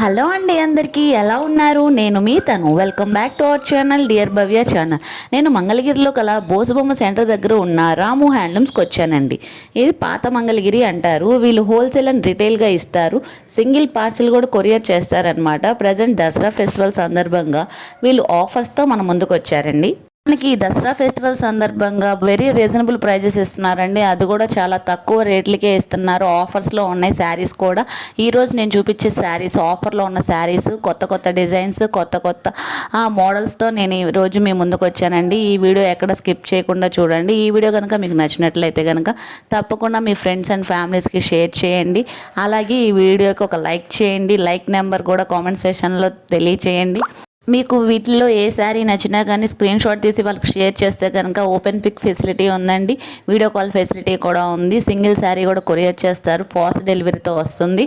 Hello అండి అందరికీ ఎలా ఉన్నారు? నేను మీ తను. Welcome back to our channel dear Bhavya channel నేను మంగళగిరిలో కల బోసుబొమ్మ సెంటర్ దగ్గర ఉన్న రాము హ్యాండ్లూమ్స్కి వచ్చానండి. ఇది పాత మంగళగిరి అంటారు. వీళ్ళు హోల్సేల్ అండ్ రిటైల్గా ఇస్తారు. సింగిల్ పార్సిల్ కూడా కొరియర్ చేస్తారనమాట ప్రజెంట్ దసరా ఫెస్టివల్ సందర్భంగా వీళ్ళు ఆఫర్స్తో మన ముందుకు వచ్చారండి. మనకి ఈ దసరా ఫెస్టివల్ సందర్భంగా వెరీ రీజనబుల్ ప్రైజెస్ ఇస్తున్నారండి. అది కూడా చాలా తక్కువ రేట్లకే ఇస్తున్నారు. ఆఫర్స్లో ఉన్నాయి శారీస్ కూడా. ఈరోజు నేను చూపించే శారీస్ ఆఫర్లో ఉన్న శారీస్ కొత్త కొత్త డిజైన్స్ కొత్త కొత్త మోడల్స్తో నేను ఈ రోజు మీ ముందుకు వచ్చానండి. ఈ వీడియో ఎక్కడ స్కిప్ చేయకుండా చూడండి. ఈ వీడియో కనుక మీకు నచ్చినట్లయితే కనుక తప్పకుండా మీ ఫ్రెండ్స్ అండ్ ఫ్యామిలీస్కి షేర్ చేయండి. అలాగే ఈ వీడియోకి ఒక లైక్ చేయండి. లైక్ నెంబర్ కూడా కామెంట్ సెషన్లో తెలియచేయండి. మీకు వీటిలో ఏ శారీ నచ్చినా కానీ స్క్రీన్ షాట్ తీసి వాళ్ళకి షేర్ చేస్తే కనుక ఓపెన్ పిక్ ఫెసిలిటీ ఉందండి. వీడియో కాల్ ఫెసిలిటీ కూడా ఉంది. సింగిల్ శారీ కూడా కొరియర్ చేస్తారు. ఫాస్ట్ డెలివరీతో వస్తుంది.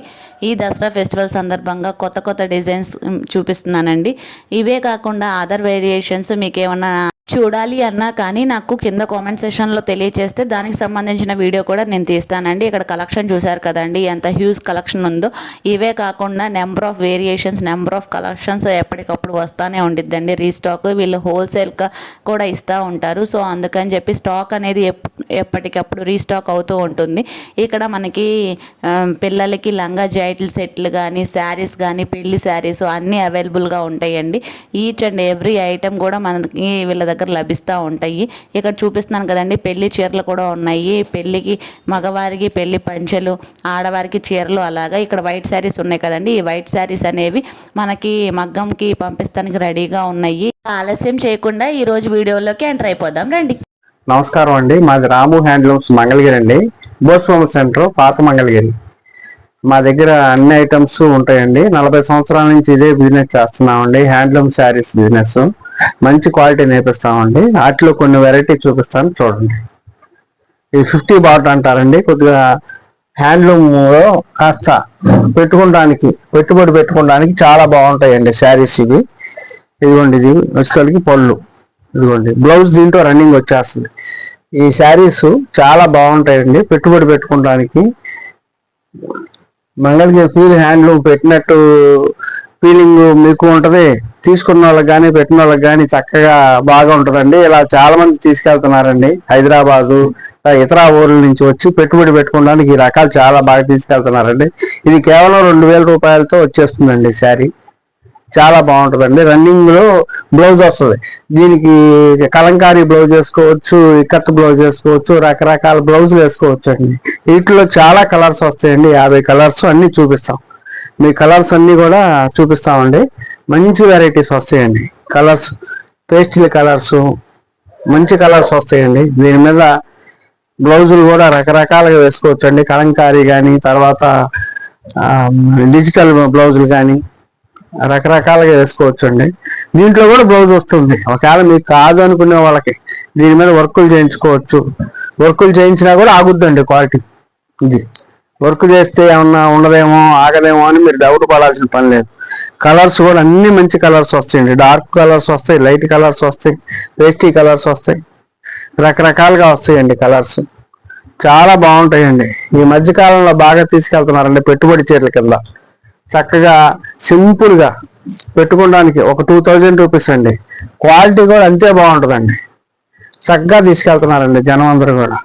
ఈ దసరా ఫెస్టివల్ సందర్భంగా కొత్త కొత్త డిజైన్స్ చూపిస్తున్నానండి. ఇవే కాకుండా అదర్ వేరియేషన్స్ మీకు ఏమన్నా చూడాలి అన్నా కానీ నాకు కింద కామెంట్ సెషన్లో తెలియచేస్తే దానికి సంబంధించిన వీడియో కూడా నేను తీస్తానండి. ఇక్కడ కలెక్షన్ చూశారు కదండి ఎంత హ్యూజ్ కలెక్షన్ ఉందో. ఇవే కాకుండా number of variations number of collections ఎప్పటికప్పుడు వస్తూనే ఉండిద్దండి. రీస్టాక్ వీళ్ళు హోల్సేల్గా కూడా ఇస్తూ ఉంటారు. సో అందుకని చెప్పి స్టాక్ అనేది ఎప్ ఎప్పటికప్పుడు రీస్టాక్ అవుతూ ఉంటుంది. ఇక్కడ మనకి పిల్లలకి లంగా జైట్లు సెట్లు కానీ శారీస్ కానీ పెళ్ళి శారీస్ అన్నీ అవైలబుల్గా ఉంటాయండి. ఈచ్ అండ్ ఎవ్రీ ఐటెం కూడా మనకి వీళ్ళ దగ్గర లభిస్తూ ఉంటాయి. ఇక్కడ చూపిస్తున్నాను కదండి పెళ్ళి చీరలు కూడా ఉన్నాయి. పెళ్ళికి మగవారికి పెళ్ళి పంచెలు ఆడవారికి చీరలు అలాగా. ఇక్కడ వైట్ శారీస్ ఉన్నాయి కదండి. ఈ వైట్ శారీస్ అనేవి మనకి మగ్గంకి పంపిస్తానికి రెడీగా ఉన్నాయి. ఆలస్యం చేయకుండా ఈ రోజు వీడియోలోకి ఎంటర్ అయిపోదాం. రండి. నమస్కారం అండి. మాది రాము హ్యాండ్లూమ్స్ మంగళగిరి అండి. భూస్వామి సెంటర్ పాత మంగళగిరి. మా దగ్గర అన్ని ఐటమ్స్ ఉంటాయండి. నలభై సంవత్సరాల నుంచి ఇదే బిజినెస్ చేస్తున్నామండి. హ్యాండ్లూమ్ శారీస్ బిజినెస్ మంచి క్వాలిటీ నేర్పిస్తామండి. వాటిలో కొన్ని వెరైటీ చూపిస్తాను చూడండి. ఇది ఫిఫ్టీ బాట్ అంటారండి. కొద్దిగా హ్యాండ్లూమ్లో కాస్త పెట్టుకోవడానికి పెట్టుబడి పెట్టుకోవడానికి చాలా బాగుంటాయండి శారీస్ ఇవి. ఇదిగోండి ఇది వచ్చేసరికి పళ్ళు. ఇదిగోండి బ్లౌజ్ దీంట్లో రన్నింగ్ వచ్చేస్తుంది. ఈ శారీస్ చాలా బాగుంటాయండి. పెట్టుబడి పెట్టుకోవడానికి మంగళగిరి ఫీల్ హ్యాండ్లూమ్ పెట్టినట్టు ఫీలింగ్ మీకు ఉంటుంది. తీసుకున్న వాళ్ళకి కానీ పెట్టిన వాళ్ళకి కానీ చక్కగా బాగా ఉంటుందండి ఇలా చాలా మంది తీసుకెళ్తున్నారండి. హైదరాబాదు ఇతర ఊర్ల నుంచి వచ్చి పెట్టుబడి పెట్టుకోవడానికి ఈ రకాలు చాలా బాగా తీసుకెళ్తున్నారండి. ఇది కేవలం రెండు వేల రూపాయలతో వచ్చేస్తుందండి శారీ. చాలా బాగుంటుందండి. రన్నింగ్లో బ్లౌజ్ వస్తుంది. దీనికి కలంకారీ బ్లౌజ్ వేసుకోవచ్చు ఇక్కత్ బ్లౌజ్ వేసుకోవచ్చు రకరకాల బ్లౌజులు వేసుకోవచ్చు అండి వీటిలో చాలా కలర్స్ వస్తాయండి. యాభై కలర్స్ అన్ని చూపిస్తాం. మీ కలర్స్ అన్ని కూడా చూపిస్తామండి. మంచి వెరైటీస్ వస్తాయండి. కలర్స్ పేస్టిల్ కలర్స్ మంచి కలర్స్ వస్తాయండి. దీని మీద బ్లౌజులు కూడా రకరకాలుగా వేసుకోవచ్చు అండి కలంకారీ కానీ తర్వాత డిజిటల్ బ్లౌజులు కానీ రకరకాలుగా వేసుకోవచ్చు అండి దీంట్లో కూడా బ్లౌజ్ వస్తుంది. ఒకవేళ మీకు కాదు అనుకునే వాళ్ళకి దీని మీద వర్కులు చేయించుకోవచ్చు. వర్కులు చేయించినా కూడా ఆగుద్దండి క్వాలిటీ. ఇది. వర్క్ చేస్తే ఏమన్నా ఉండదేమో ఆగదేమో అని మీరు డౌట్ పడాల్సిన పని లేదు. కలర్స్ కూడా అన్ని మంచి కలర్స్ వస్తాయండి. డార్క్ కలర్స్ వస్తాయి లైట్ కలర్స్ వస్తాయి పేస్టీ కలర్స్ వస్తాయి. రకరకాలుగా వస్తాయండి కలర్స్ చాలా బాగుంటాయండి. ఈ మధ్య కాలంలో బాగా తీసుకెళ్తున్నారండి పెట్టుబడి చీరల కింద. చక్కగా సింపుల్గా పెట్టుకోవడానికి ఒక టూ థౌజండ్ రూపీస్ అండి. క్వాలిటీ కూడా అంతే బాగుంటుందండి. చక్కగా తీసుకెళ్తున్నారండి జనం అందరూ కూడా.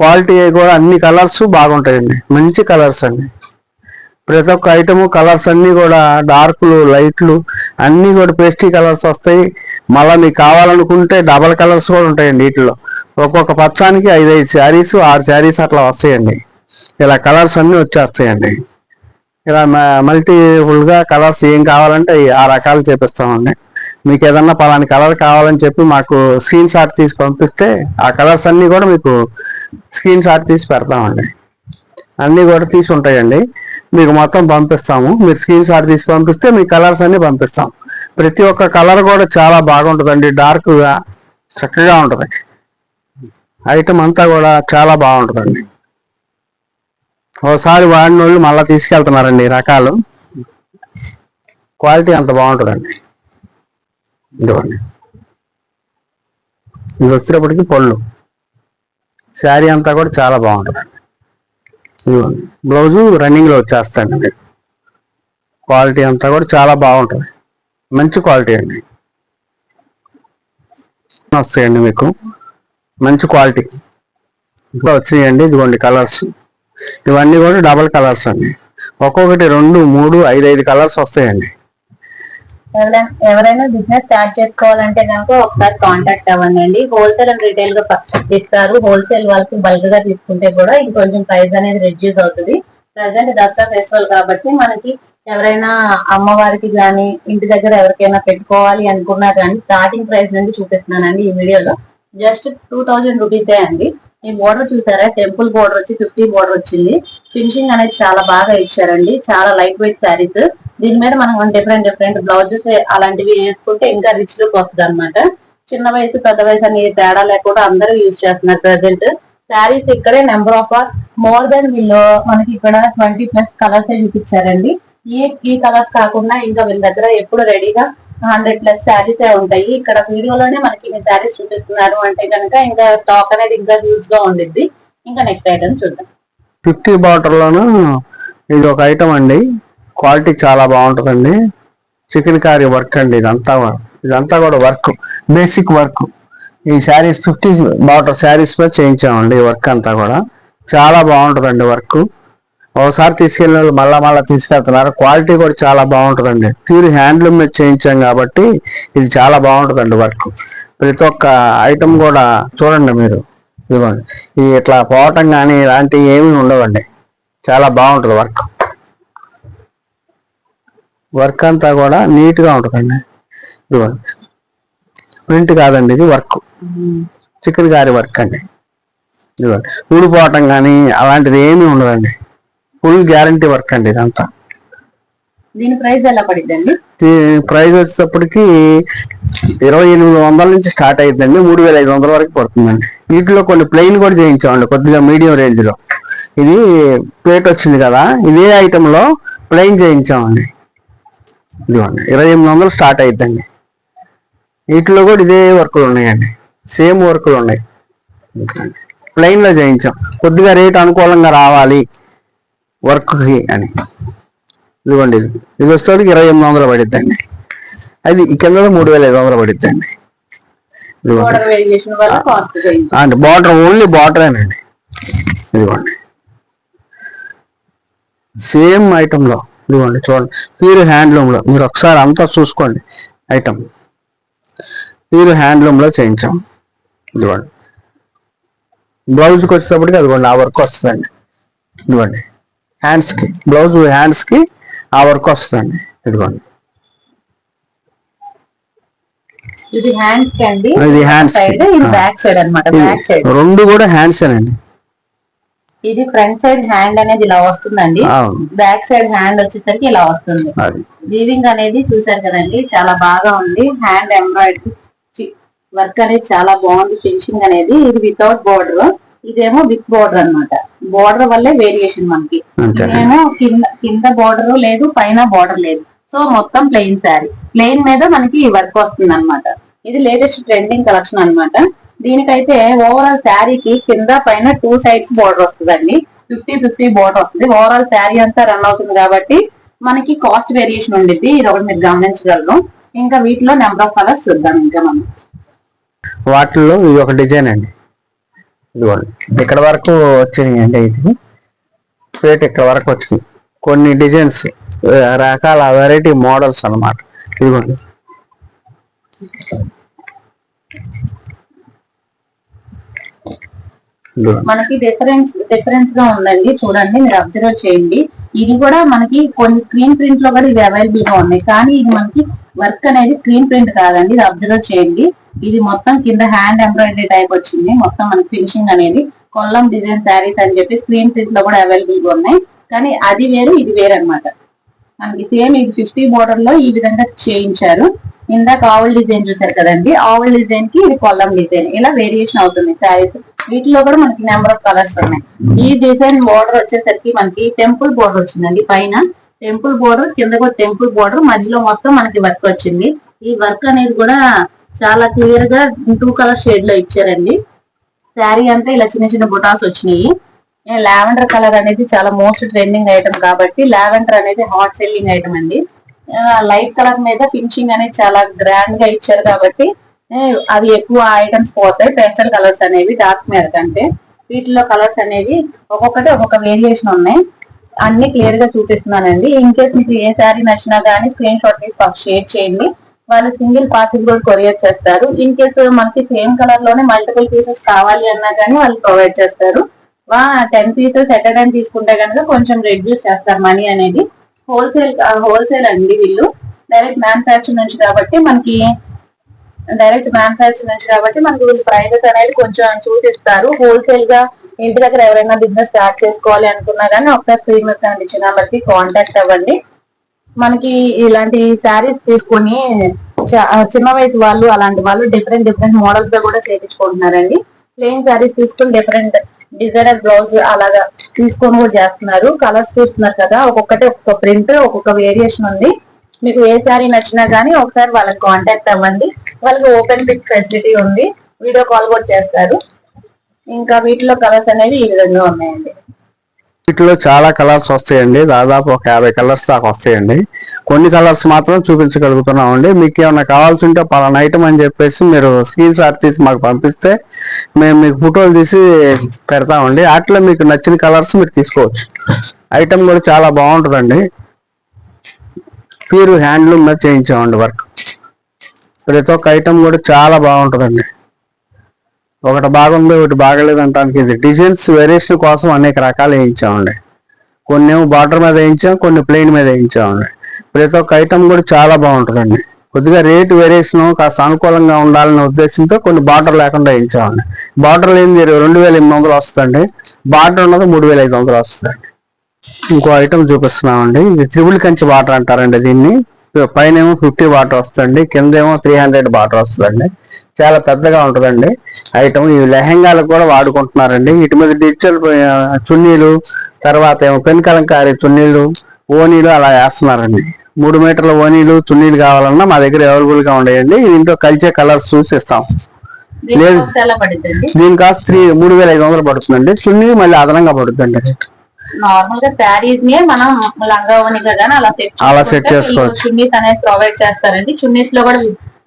క్వాలిటీ కూడా అన్ని కలర్స్ బాగుంటాయండి. మంచి కలర్స్ అండి. ప్రతి ఒక్క ఐటమ్ కలర్స్ అన్నీ కూడా డార్క్లు లైట్లు అన్నీ కూడా పేస్టీ కలర్స్ వస్తాయి. మళ్ళీ మీకు కావాలనుకుంటే డబల్ కలర్స్ కూడా ఉంటాయండి వీటిలో ఒక్కొక్క పచ్చానికి ఐదు ఐదు శారీస్ ఆరు శారీస్ అట్లా వస్తాయండి. ఇలా కలర్స్ అన్నీ వచ్చేస్తాయండి. ఇలా మల్టీపుల్గా కలర్స్ ఏం కావాలంటే అవి ఆ రకాలు చేపిస్తామండి. మీకు ఏదన్నా పలాని కలర్ కావాలని చెప్పి మాకు స్క్రీన్ షాట్ తీసి పంపిస్తే ఆ కలర్స్ అన్నీ కూడా మీకు స్క్రీన్ షాట్ తీసి పెడతామండి. అన్నీ కూడా తీసి ఉంటాయండి. మీకు మొత్తం పంపిస్తాము. మీరు స్క్రీన్ షాట్ తీసి పంపిస్తే మీ కలర్స్ అన్ని పంపిస్తాం. ప్రతి ఒక్క కలర్ కూడా చాలా బాగుంటుందండి. డార్క్గా చక్కగా ఉంటుంది. ఐటమ్ అంతా కూడా చాలా బాగుంటుందండి. ఒకసారి వాడిన వాళ్ళు మళ్ళీ తీసుకెళ్తున్నారండి రకాలు. క్వాలిటీ అంత బాగుంటుందండి. ఇదిగోండి. ఇది వచ్చేటప్పటికి పళ్ళు. శారీ అంతా కూడా చాలా బాగుంటుందండి ఇదిగోండి బ్లౌజు రన్నింగ్లో లో క్వాలిటీ అంతా కూడా చాలా బాగుంటుంది. మంచి క్వాలిటీ అండి. వస్తాయండి మీకు. మంచి క్వాలిటీ. ఇంకా వచ్చినాయండి. ఇదిగోండి కలర్స్. ఇవన్నీ కూడా డబల్ కలర్స్ అండి. ఒక్కొక్కటి రెండు మూడు ఐదు ఐదు కలర్స్ వస్తాయండి. ఎవరైనా బిజినెస్ స్టార్ట్ చేసుకోవాలంటే కనుక ఒకసారి కాంటాక్ట్ అవ్వండి హోల్సేల్ అండ్ రిటైల్గా ఇస్తారు. హోల్సేల్ వాళ్ళకి బల్క్గా తీసుకుంటే కూడా ఇంకొంచెం ప్రైస్ అనేది రెడ్యూస్ అవుతుంది. ప్రజెంట్ దసరా ఫెస్టివల్ కాబట్టి మనకి ఎవరైనా అమ్మవారికి గాని ఇంటి దగ్గర ఎవరికైనా పెట్టుకోవాలి అనుకున్నా కానీ స్టార్టింగ్ ప్రైస్ నుండి చూపిస్తున్నానండి ఈ వీడియోలో జస్ట్ టూ థౌజండ్ రూపీసే అండి. ఈ బోర్డర్ చూసారా? టెంపుల్ బోర్డర్ వచ్చి ఫిఫ్టీ బోర్డర్ వచ్చింది. ఫినిషింగ్ అనేది చాలా బాగా ఇచ్చారండి. చాలా లైట్ వెయిట్ శారీస్ దీని మీద మనం డిఫరెంట్ డిఫరెంట్ బ్లౌజెస్ అలాంటివి వేసుకుంటే ఇంకా రిచ్ లుక్ వస్తుంది అనమాట చిన్న వయసు పెద్ద వయసు అని తేడా లేకుండా అందరూ యూజ్ చేస్తున్నారు ప్రెసెంట్ శారీస్ ఇక్కడే నెంబర్ ఆఫ్ మోర్ దెన్ వీళ్ళు మనకి ఇక్కడ ట్వంటీ ప్లస్ కలర్స్ చూపించారండి. ఈ ఈ కలర్స్ కాకుండా ఇంకా వీళ్ళ దగ్గర ఎప్పుడు రెడీగా హండ్రెడ్ ప్లస్ శారీస్ ఉంటాయి. ఇక్కడ వీడియోలోనే మనకి ఇన్ని శారీస్ చూపిస్తున్నారు. అంటే కనుక ఇంకా స్టాక్ అనేది ఇంకా యూజ్గా ఉండిద్ది. ఇంకా నెక్స్ట్ ఐటమ్ చూద్దాం. ఫిఫ్టీ లోను ఇది ఒక ఐటమ్ అండి. క్వాలిటీ చాలా బాగుంటుందండి. చికెన్ కారీ వర్క్ అండి ఇదంతా ఇదంతా కూడా వర్క్. Basic work. ఈ శారీస్ ఫిఫ్టీ బాటర్ శారీస్ మీద చేయించామండి ఈ వర్క్ అంతా కూడా. చాలా బాగుంటుందండి వర్క్. ఒకసారి తీసుకెళ్ళిన వాళ్ళు మళ్ళా మళ్ళా తీసుకెళ్తున్నారు. క్వాలిటీ కూడా చాలా బాగుంటుందండి. ప్యూర్ హ్యాండ్లూమ్ మీద చేయించాం కాబట్టి ఇది చాలా బాగుంటుందండి వర్క్ ప్రతి ఒక్క ఐటమ్ కూడా చూడండి మీరు. ఇదిగోండి. ఇది ఇట్లా పోవటం కానీ ఇలాంటివి ఏమీ ఉండవండి. చాలా బాగుంటుంది వర్క్ వర్క్ అంతా కూడా నీట్గా ఉంటుందండి. ఇదిగోండి. ప్రింట్ కాదండి ఇది వర్క్ చికెన్ గారి వర్క్ అండి. ఇదిగోండి. ఊడిపోవటం కానీ అలాంటిది ఏమీ ఉండదండి. ఫుల్ గ్యారంటీ వర్క్ అండి ఇదంతా. దీని ప్రైస్ ఎలా పడిద్దండి? ప్రైస్ వచ్చేటప్పటికి ఇరవై ఎనిమిది వందల నుంచి స్టార్ట్ అయిద్దండి మూడు వేల ఐదు వందల వరకు పడుతుందండి. వీటిలో కొన్ని ప్లెయిన్ కూడా చేయించామండి కొద్దిగా మీడియం రేంజ్లో ఇది ప్లేట్ వచ్చింది కదా ఇదే ఐటమ్లో ప్లెయిన్ చేయించామండి. ఇదిగోండి ఇరవై ఎనిమిది వందలు స్టార్ట్ అయిద్దండి. వీటిలో కూడా ఇదే వర్కులు ఉన్నాయండి సేమ్ వర్కులు ఉన్నాయి. ప్లెయిన్లో చేయించాం కొద్దిగా రేట్ అనుకూలంగా రావాలి. వర్క్కి అని. ఇదిగోండి ఇది. ఇది వచ్చేటికి ఇరవై ఎనిమిది వందలు పడిద్దండి. అది ఈ కింద మూడు వేల ఐదు వందలు పడిద్దండి. ఇదిగోండి. బోర్డర్ అంటే బార్డర్ ఓన్లీ బార్డరేనండి ఇదిగోండి. సేమ్ ఐటమ్లో. ఇదిగోండి చూడండి. ప్యూర్ హ్యాండ్లూమ్లో. మీరు ఒకసారి అంతా చూసుకోండి ఐటమ్ ప్యూర్ హ్యాండ్లూమ్లో చేయించాం. ఇదిగోండి. బ్లౌజ్కి వచ్చేటప్పటికి అదిగోండి ఆ వర్క్ వస్తుందండి. ఇదిగోండి. హ్యాండ్స్కి బ్లౌజ్ హ్యాండ్స్కి ఆ వర్క్ వస్తుందండి. ఇదిగోండి. ఇది హ్యాండ్స్ అండి. ఇది కి. సైడ్ ఇది. బ్యాక్ సైడ్ అన్నమాట బ్యాక్ సైడ్ రెండు కూడా హ్యాండ్స్ అండి ఇది ఫ్రంట్ సైడ్ హ్యాండ్ అనేది ఇలా వస్తుందండి. బ్యాక్ సైడ్ హ్యాండ్ వచ్చేసరికి ఇలా వస్తుంది. వీవింగ్ అనేది చూసారు కదండి చాలా బాగా ఉంది. హ్యాండ్ ఎంబ్రాయిడరీ వర్క్ అనేది చాలా బాగుంది ఫినిషింగ్ అనేది. ఇది వితౌట్ బోర్డర్ ఇదేమో విత్ బోర్డర్ అన్నమాట. బోర్డర్ వల్లే వేరియేషన్ మనకి. ఇదేమో కింద కింద బోర్డర్ లేదు పైన బోర్డర్ లేదు. సో మొత్తం ప్లెయిన్ శారీ. ప్లెయిన్ మీద మనకి వర్క్ వస్తుంది అనమాట ఇది లేటెస్ట్ ట్రెండింగ్ కలెక్షన్ అన్నమాట. దీనికైతే ఓవరాల్ శారీకి కింద పైన టూ సైడ్స్ బోర్డర్ వస్తుందండి. ఫిఫ్టీ ఫిఫ్టీ బోర్డర్ వస్తుంది. ఓవరాల్ శారీ అంతా రన్ అవుతుంది కాబట్టి మనకి కాస్ట్ వేరియేషన్ ఉండిద్ది. ఇది ఒకటి మీరు గమనించగలరు. ఇంకా వీటిలో నెంబర్ ఆఫ్ కలర్స్ చూద్దాం ఇంకా మనం. వాటిల్లో ఇది ఒక డిజైన్ అండి. ఇదిగోండి. ఇక్కడ వరకు వచ్చినాయి అండి ఇది ప్లేట్ ఇక్కడ వరకు వచ్చింది కొన్ని డిజైన్స్ రకాల వెరైటీ మోడల్స్ అన్నమాట. ఇదిగోండి. ఇదిగోండి. మనకి డిఫరెన్స్ డిఫరెన్స్గా ఉందండి. చూడండి మీరు అబ్జర్వ్ చేయండి. ఇది కూడా మనకి కొన్ని స్క్రీన్ ప్రింట్లో కూడా ఇవి అవైలబుల్గా ఉన్నాయి. కానీ ఇది మనకి వర్క్ అనేది స్క్రీన్ ప్రింట్ కాదండి ఇది అబ్జర్వ్ చేయండి. ఇది మొత్తం కింద హ్యాండ్ ఎంబ్రాయిడరీ టైప్ వచ్చింది. మొత్తం మనకి ఫినిషింగ్ అనేది కొల్లం డిజైన్ శారీస్ అని చెప్పి స్క్రీన్ ప్రింట్లో కూడా అవైలబుల్గా ఉన్నాయి. కానీ అది వేరు ఇది వేరు అన్నమాట. మనకి సేమ్ ఇది ఫిఫ్టీ బోర్డర్లో ఈ విధంగా చేయించారు. ఇందాక ఆవుల్ డిజైన్ చూసారు కదండి. ఆవుల్ డిజైన్కి ఇది కొల్లం డిజైన్. ఇలా వేరియేషన్ అవుతుంది శారీస్. వీటిలో కూడా మనకి నెంబర్ ఆఫ్ కలర్స్ ఉన్నాయి. ఈ డిజైన్ బోర్డర్ వచ్చేసరికి మనకి టెంపుల్ బోర్డర్ వచ్చిందండి పైన. టెంపుల్ బోర్డర్ కింద కూడా టెంపుల్ బోర్డర్ మధ్యలో మొత్తం మనకి వర్క్ వచ్చింది. ఈ వర్క్ అనేది కూడా చాలా క్లియర్గా టూ కలర్ షేడ్లో ఇచ్చారండి. శారీ అంతా ఇలా చిన్న చిన్న బుటాస్ వచ్చినాయి. లావెండర్ కలర్ అనేది చాలా మోస్ట్ ట్రెండింగ్ ఐటమ్ కాబట్టి లావెండర్ అనేది హాట్ సెల్లింగ్ ఐటమ్ అండి. లైట్ కలర్ మీద ఫినిషింగ్ అనేది చాలా గ్రాండ్గా ఇచ్చారు కాబట్టి అవి ఎక్కువ ఐటమ్స్ పోతాయి. పేస్టల్ కలర్స్ అనేవి డార్క్ మీద కంటే. వీటిలో కలర్స్ అనేవి ఒక్కొక్కటి ఒక్కొక్క వేరియేషన్ ఉన్నాయి. అన్ని క్లియర్గా చూపిస్తున్నానండి. ఇన్ కేస్ మీకు ఏ శారీ నచ్చినా కానీ స్క్రీన్ షాట్ తీసి మాకు షేర్ చేయండి. వాళ్ళు సింగిల్ పార్సిల్ కూడా కొరియర్ చేస్తారు. ఇన్ కేస్ మనకి సేమ్ కలర్లోనే మల్టిపుల్ పీసెస్ కావాలి అన్నా కానీ వాళ్ళు ప్రొవైడ్ చేస్తారు. టెన్ పీసెస్ ఎట్ టైం తీసుకుంటే కనుక కొంచెం రెడ్యూస్ చేస్తారు మనీ అనేది. హోల్సేల్ హోల్సేల్ అండి వీళ్ళు. డైరెక్ట్ మ్యానుఫ్యాక్చర్ నుంచి కాబట్టి మనకి డైరెక్ట్ మ్యానుఫ్యాక్చర్ నుంచి కాబట్టి మనకి వీళ్ళు ప్రైజెస్ అనేది కొంచెం చూసిస్తారు హోల్సేల్గా ఇంటి దగ్గర ఎవరైనా బిజినెస్ స్టార్ట్ చేసుకోవాలి అనుకున్నా కానీ ఒకసారి స్క్రీన్ మీద కనిపించిన నెంబర్కి కాంటాక్ట్ అవ్వండి. మనకి ఇలాంటి శారీస్ తీసుకొని చ- చిన్న వయసు వాళ్ళు అలాంటి వాళ్ళు డిఫరెంట్ డిఫరెంట్ మోడల్స్గా కూడా చేపించుకుంటున్నారండి. ప్లెయిన్ శారీస్ తీసుకుని డిఫరెంట్ డిజైనర్ బ్లౌజ్ అలాగా తీసుకొని కూడా చేస్తున్నారు. కలర్స్ చూస్తున్నారు కదా ఒక్కొక్కటి ఒక్కొక్క ప్రింట్ ఒక్కొక్క వేరియేషన్ ఉంది. మీకు ఏ శారీ నచ్చినా కానీ ఒకసారి వాళ్ళకి కాంటాక్ట్ అవ్వండి. వాళ్ళకి ఓపెన్ పిక్ ఫెసిలిటీ ఉంది. వీడియో కాల్ కూడా చేస్తారు. ఇంకా వీటిలో కలర్స్ అనేవి ఈ విధంగా ఉన్నాయండి. వీటిలో చాలా కలర్స్ వస్తాయండి. దాదాపు ఒక యాభై కలర్స్ దాకా వస్తాయండి. కొన్ని కలర్స్ మాత్రం చూపించగలుగుతున్నామండి. మీకు ఏమైనా కావాల్సి ఉంటే పలానా ఐటమ్ అని చెప్పేసి మీరు స్క్రీన్ షాట్ తీసి మాకు పంపిస్తే మేము మీకు ఫోటోలు తీసి పెడతామండి. వాటిలో మీకు నచ్చిన కలర్స్ మీరు తీసుకోవచ్చు. ఐటమ్ కూడా చాలా బాగుంటుందండి. ప్యూర్ హ్యాండ్లూమ్ మీద చేయించామండి వర్క్ ప్రతి ఒక్క ఐటమ్ కూడా చాలా బాగుంటుందండి. ఒకటి బాగుంది ఒకటి బాగలేదు అంటానికి ఇది. డిజైన్స్ వేరియేషన్ కోసం అనేక రకాలు వేయించామండి. కొన్ని ఏమో బార్డర్ మీద వేయించాం కొన్ని ప్లెయిన్ మీద వేయించామండి. ప్రతి ఒక్క ఐటమ్ కూడా చాలా బాగుంటుందండి. కొద్దిగా రేట్ వేరియేషన్ కాస్త అనుకూలంగా ఉండాలనే ఉద్దేశంతో కొన్ని బార్డర్ లేకుండా వేయించామండి. బార్డర్ లేని రెండు వేల ఎనిమిది వందలు వస్తుందండి. బార్డర్ ఉన్నది మూడు వేల ఐదు వందలు వస్తుందండి. ఇంకో ఐటమ్ చూపిస్తున్నామండి. ఇది త్రిబుల్ కంచి వాటర్ అంటారండి దీన్ని. పైన ఏమో ఫిఫ్టీ వాటర్ వస్తుంది కింద ఏమో త్రీ హండ్రెడ్ వాటర్ వస్తుందండి. చాలా పెద్దగా ఉంటుందండి. ఐటమ్ ఈ లెహెంగాలకు కూడా వాడుకుంటున్నారండి. వీటి మీద డిజిటల్ చున్నీలు తర్వాత ఏమో పెన్ కలంకారీ చున్నీలు ఓనీలు అలా వేస్తున్నారండి. మూడు మీటర్ల ఓనీలు చున్నీలు కావాలన్నా మా దగ్గర అవైలబుల్గా ఉన్నాయండి దీంట్లో కలిసే కలర్స్ చూసి ఇస్తాం దీని లేదు. దీని కాస్ట్ త్రీ మూడు వేల ఐదు వందలు పడుతుందండి. చున్నీ మళ్ళీ అదనంగా పడుతుందండి. నార్మల్గా శారీస్ని మనం లంగా ఓనిగా గానీ అలా సెట్ అలా set చేసుకోవచ్చు. చున్నీస్ అనేది ప్రొవైడ్ చేస్తారండి. చున్నీస్లో కూడా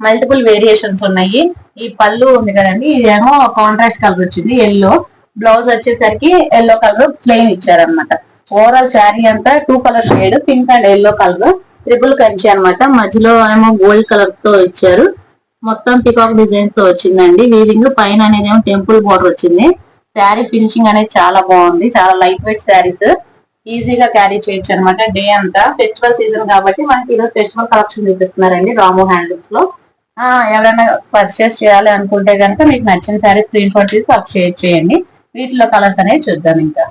మల్టిపుల్ వేరియేషన్స్ ఉన్నాయి. ఈ పళ్ళు ఉంది కదండి ఇదేమో కాంట్రాస్ట్ కలర్ వచ్చింది ఎల్లో బ్లౌజ్ వచ్చేసరికి ఎల్లో కలర్ ప్లెయిన్ ఇచ్చారనమాట ఓవరాల్ శారీ అంతా two colour shade pink and yellow colour triple Kanchi అన్నమాట. మధ్యలో ఏమో గోల్డ్ కలర్తో ఇచ్చారు. మొత్తం పికాక్ డిజైన్తో వచ్చిందండి. వీవింగ్ పైన అనేది ఏమో టెంపుల్ బోర్డర్ వచ్చింది. శారీ ఫినిషింగ్ అనేది చాలా బాగుంది. చాలా లైట్ వెయిట్ శారీస్ ఈజీగా క్యారీ చేయొచ్చు అనమాట డే అంతా ఫెస్టివల్ సీజన్ కాబట్టి మనకి ఈరోజు ఫెస్టివల్ కలెక్షన్ చూపిస్తున్నారండి రాము హ్యాండ్లూమ్స్లో. ఎవరైనా పర్చేస్ చేయాలి అనుకుంటే కనుక మీకు నచ్చిన శారీ స్క్రీన్ షాట్ తీసి మాకు షేర్ చేయండి. వీటిలో కలర్స్ అనేవి చూద్దాం ఇంకా.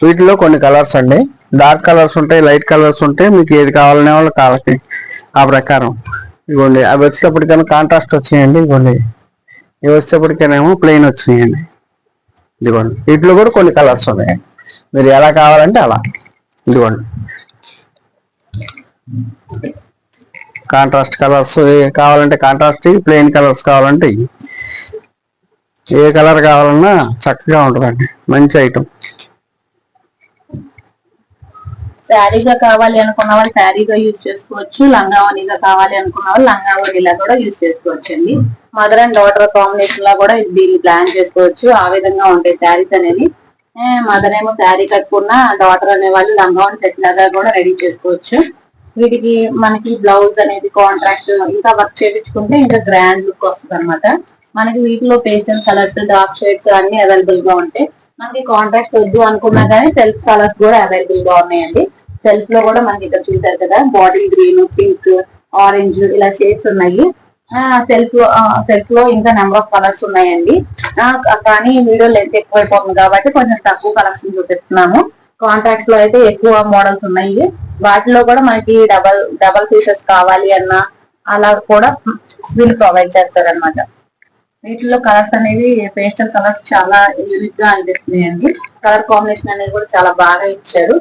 వీటిలో కొన్ని కలర్స్ అండి. డార్క్ కలర్స్ ఉంటాయి లైట్ కలర్స్ ఉంటాయి. మీకు ఏది కావాలనే వాళ్ళు కావాలి ఆ ప్రకారం. ఇవ్వండి. అవి వచ్చేటప్పటికైనా కాంట్రాస్ట్ వచ్చినాయండి ఇవ్వండి. ఇవి వచ్చేటప్పటికేనేమో ప్లెయిన్ వచ్చినాయండి. ఇదిగోండి. వీటిలో కూడా కొన్ని కలర్స్ ఉన్నాయి మీరు ఎలా కావాలంటే అలా. ఇదిగోండి. కాంట్రాస్ట్ కలర్స్ కావాలంటే కాంట్రాస్ట్ ప్లెయిన్ కలర్స్ కావాలంటే ఏ కలర్ కావాలన్నా చక్కగా ఉంటుందండి. మంచి ఐటమ్. శారీగా కావాలి అనుకున్న వాళ్ళు శారీగా యూజ్ చేసుకోవచ్చు లంగావనిగా కావాలి అనుకున్న వాళ్ళు లంగావనిలా కూడా యూజ్ చేసుకోవచ్చు అండి మదర్ అండ్ డాటర్ కాంబినేషన్ లా కూడా దీన్ని ప్లాన్ చేసుకోవచ్చు. ఆ విధంగా ఉంటాయి శారీస్ అనేవి. మదర్ ఏమో శారీ కట్టుకున్న డాటర్ అనే వాళ్ళు లంగావని సెట్ లాగా కూడా రెడీ చేసుకోవచ్చు. వీటికి మనకి బ్లౌజ్ అనేది కాంట్రాక్ట్ ఇంకా వర్క్ చేయించుకుంటే ఇంకా గ్రాండ్ లుక్ వస్తుంది అనమాట మనకి వీటిలో పేస్టల్ కలర్స్ డార్క్ షేడ్స్ అన్ని అవైలబుల్గా ఉంటాయి మనకి కాంట్రాక్ట్ వద్దు అనుకున్నా కానీ సెల్ఫ్ కలర్స్ కూడా అవైలబుల్గా ఉన్నాయండి. సెల్ఫ్లో కూడా మనకి ఇక్కడ చూసారు కదా బాడీ గ్రీన్ పింక్ ఆరెంజ్ ఇలా షేడ్స్ ఉన్నాయి. సెల్ఫ్ సెల్ఫ్లో ఇంకా నెంబర్ ఆఫ్ కలర్స్ ఉన్నాయండి. కానీ వీడియో లెంత్ ఎక్కువైపోతుంది కాబట్టి కొంచెం తక్కువ కలెక్షన్ చూపిస్తున్నాము కాంట్రాక్ట్స్లో అయితే ఎక్కువ మోడల్స్ ఉన్నాయి. వాటిలో కూడా మనకి డబల్ డబల్ పీసెస్ కావాలి అన్న అలా కూడా వీళ్ళు ప్రొవైడ్ చేస్తారు అనమాట వీటిలో కలర్స్ అనేవి పేస్టల్ కలర్స్ చాలా యూనిక్గా అనిపిస్తున్నాయండి. కలర్ కాంబినేషన్ అనేది కూడా చాలా బాగా ఇచ్చారు.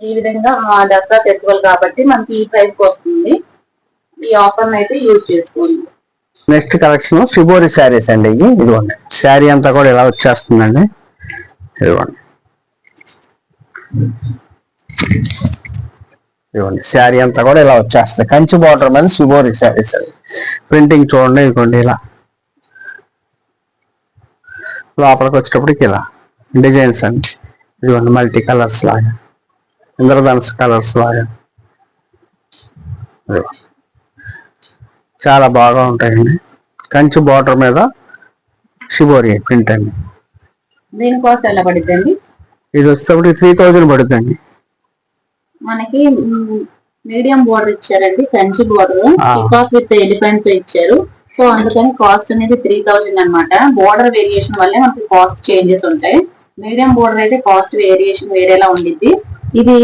ఈ విధంగా దసరా ఫెస్టివల్ కాబట్టి మనకి ఈ ప్రైస్కి వస్తుంది. ఈ ఆఫర్ అయితే యూజ్ చేసుకోండి. నెక్స్ట్ కలెక్షన్ శుభోరి శారీస్ అండి ఇది ఇదిగోండి. శారీ అంతా కూడా ఇలా వచ్చేస్తుందండి. ఇదిగోండి. ఇదిగోండి శారీ అంతా కూడా ఇలా వచ్చేస్తుంది. కంచి బార్డర్ మీద శిబోరి శారీస్ అది ప్రింటింగ్ చూడండి ఇదిగోండి ఇలా. లోపలికి వచ్చేటప్పటికి ఇలా. డిజైన్స్ అండి. ఇదిగోండి మల్టీ కలర్స్ లాగా. ఇంద్రధనుస్ కలర్స్ లాగా. చాలా బాగా ఉంటాయండి. కంచి బార్డర్ మీద షిబోరి ప్రింట్ అండి. దీనికోసం ఎలా పడుతుంది ఇది వచ్చేటప్పటికి త్రీ థౌజండ్ పడుతుందండి. మనకి మీడియం బోర్డర్ ఇచ్చారండి Kanchi border. Peacock with elephant ఇచ్చారు. సో అందుకని కాస్ట్ అనేది త్రీ థౌజండ్ అనమాట బోర్డర్ వేరియేషన్ వల్లే మనకి కాస్ట్ చేంజెస్ ఉంటాయి. మీడియం బోర్డర్ అయితే కాస్ట్ వేరియేషన్ వేరేలా ఉండిద్ది. ఇది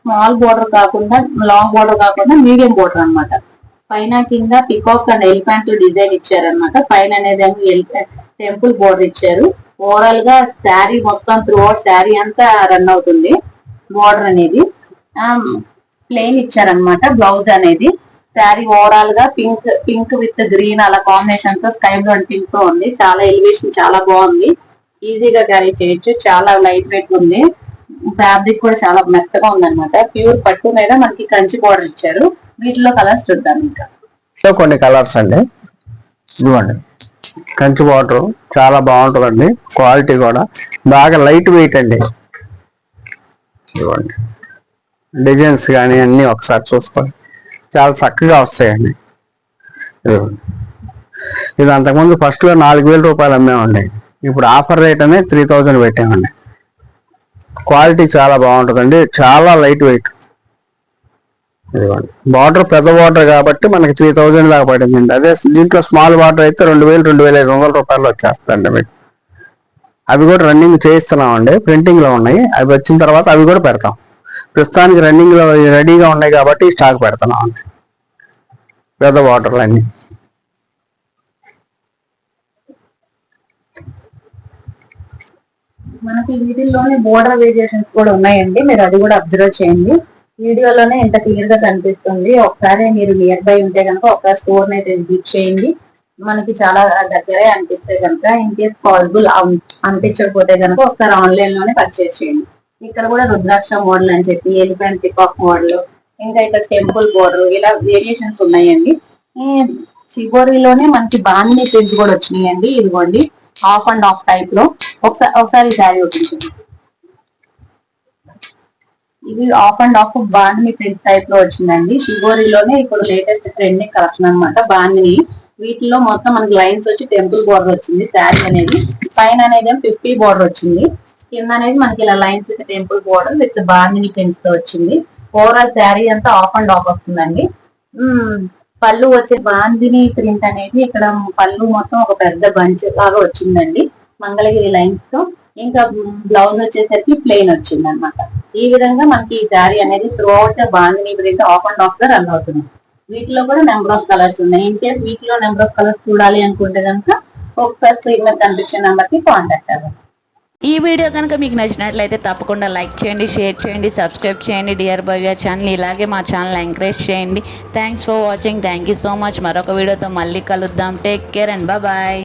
స్మాల్ బోర్డర్ కాకుండా లాంగ్ బోర్డర్ కాకుండా మీడియం బోర్డర్ అన్నమాట. పైన కింద పికాక్ అండ్ ఎలిఫెంట్ డిజైన్ ఇచ్చారన్నమాట. పైన అనేది టెంపుల్ బోర్డర్ ఇచ్చారు. ఓవరాల్గా శారీ మొత్తం త్రూ అవుట్ శారీ అంతా రన్ అవుతుంది. బోర్డర్ అనేది. Um, ప్లెయిన్ ఇచ్చారనమాట బ్లౌజ్ అనేది. శారీ ఓవరాల్గా పింక్ పింక్ విత్ గ్రీన్ అలా కాంబినేషన్తో స్కై బ్లూ అండ్ పింక్తో ఉంది. చాలా ఎలివేషన్ చాలా బాగుంది. ఈజీగా క్యారీ చేయొచ్చు. చాలా లైట్ వెయిట్ ఉంది. ఫ్యాబ్రిక్ కూడా చాలా మెత్తగా ఉంది అనమాట ప్యూర్ పట్టు మీద మనకి కంచి బోర్డర్ ఇచ్చారు. వీటిలో కలర్స్ చూద్దాం ఇంకా. కొన్ని కలర్స్ అండి. ఇదిగోండి. కంచి వాటర్ చాలా బాగుంటుందండి. క్వాలిటీ కూడా. బాగా లైట్ వెయిట్ అండి. ఇవ్వండి డిజైన్స్ కానీ అన్నీ ఒకసారి చూసుకోండి. చాలా చక్కగా వస్తాయండి. ఇదిగోండి. ఇది అంతకుముందు ఫస్ట్లో నాలుగు వేల రూపాయలు అమ్మేమండి ఇప్పుడు ఆఫర్ రేట్ అనేది త్రీ థౌజండ్ పెట్టామండి. క్వాలిటీ చాలా బాగుంటుందండి. చాలా లైట్ వెయిట్. బార్డర్ పెద్ద బార్డర్ కాబట్టి మనకి త్రీ థౌజండ్ దాకా పడిందండి. అదే దీంట్లో స్మాల్ బార్డర్ అయితే రెండు వేలు రెండు వేల ఐదు వందల రూపాయలు వచ్చేస్తాయండి మీకు. అవి కూడా రన్నింగ్ చేయిస్తున్నామండి. ప్రింటింగ్లో ఉన్నాయి. అవి వచ్చిన తర్వాత అవి కూడా పెడతాం. ప్రస్తుతానికి రన్నింగ్లో రెడీగా ఉన్నాయి కాబట్టి స్టాక్ పెడుతున్నాం అండి పెద్ద బార్డర్లు అన్నీ. మనకి వీటిల్లోనే బోర్డర్ వేరియేషన్స్ కూడా ఉన్నాయండి. మీరు అది కూడా అబ్జర్వ్ చేయండి. వీడియోలోనే ఎంత క్లియర్గా కనిపిస్తుంది. ఒకసారి మీరు నియర్ బై ఉంటే కనుక ఒక స్టోర్ అయితే విజిట్ చేయండి. మనకి చాలా దగ్గరే అనిపిస్తే కనుక ఇన్ కేస్ పాసిబుల్ అనిపించకపోతే కనుక ఒకసారి ఆన్లైన్లోనే పర్చేస్ చేయండి. ఇక్కడ కూడా రుద్రాక్ష మోడల్ అని చెప్పి ఎలిఫెంట్ పికాక్ మోడల్ ఇంకా ఇక్కడ టెంపుల్ బోర్డర్ ఇలా వేరియేషన్స్ ఉన్నాయండి. ఈ షిబోరిలోనే మనకి బాండిని ప్రింట్స్ కూడా వచ్చినాయండి. ఇదిగోండి ఆఫ్ అండ్ ఆఫ్ టైప్లో. ఒకసారి ఒకసారి శారీ ఒకటి ఇది half and half bandhani print టైప్లో వచ్చిందండి. శివోరిలోనే ఇప్పుడు లేటెస్ట్ ట్రెండింగ్ కలెక్షన్ అనమాట బాండిని వీటిలో మొత్తం మనకి లైన్స్ వచ్చి టెంపుల్ బోర్డర్ వచ్చింది. శారీ అనేది పైన అనేది ఫిఫ్టీ బోర్డర్ వచ్చింది. కింద అనేది మనకి ఇలా lines with temple border with bandhani పెంచుతూ వచ్చింది. ఓవరాల్ శారీ అంతా ఆఫ్ అండ్ ఆఫ్ వస్తుందండి. పళ్ళు వచ్చే బాందిని ప్రింట్ అనేది ఇక్కడ పళ్ళు మొత్తం ఒక పెద్ద బంచ్ లాగా వచ్చిందండి. మంగళగిరి లైన్స్తో. ఇంకా బ్లౌజ్ వచ్చేసరికి ప్లెయిన్ వచ్చింది అనమాట ఈ విధంగా మనకి ఈ శారీ అనేది through bandhani print half and ఆఫ్గా run అవుతుంది. వీటిలో కూడా నెంబర్ ఆఫ్ కలర్స్ ఉన్నాయి. ఇన్ కేస్ వీటిలో నెంబర్ ఆఫ్ కలర్స్ చూడాలి అనుకుంటే కనుక ఒకసారి స్క్రీన్ మీద కనిపించే నెంబర్కి కాంటాక్ట్ అవ్వండి. ఈ వీడియో కనుక మీకు నచ్చినట్లయితే తప్పకుండా లైక్ చేయండి షేర్ చేయండి సబ్స్క్రైబ్ చేయండి డియర్ భవ్య ఛానల్ ఇలాగే మా ఛానల్ ఎంకరేజ్ చేయండి. Thanks for watching thank you so much మరొక వీడియోతో మళ్ళీ కలుద్దాం. Take care and bye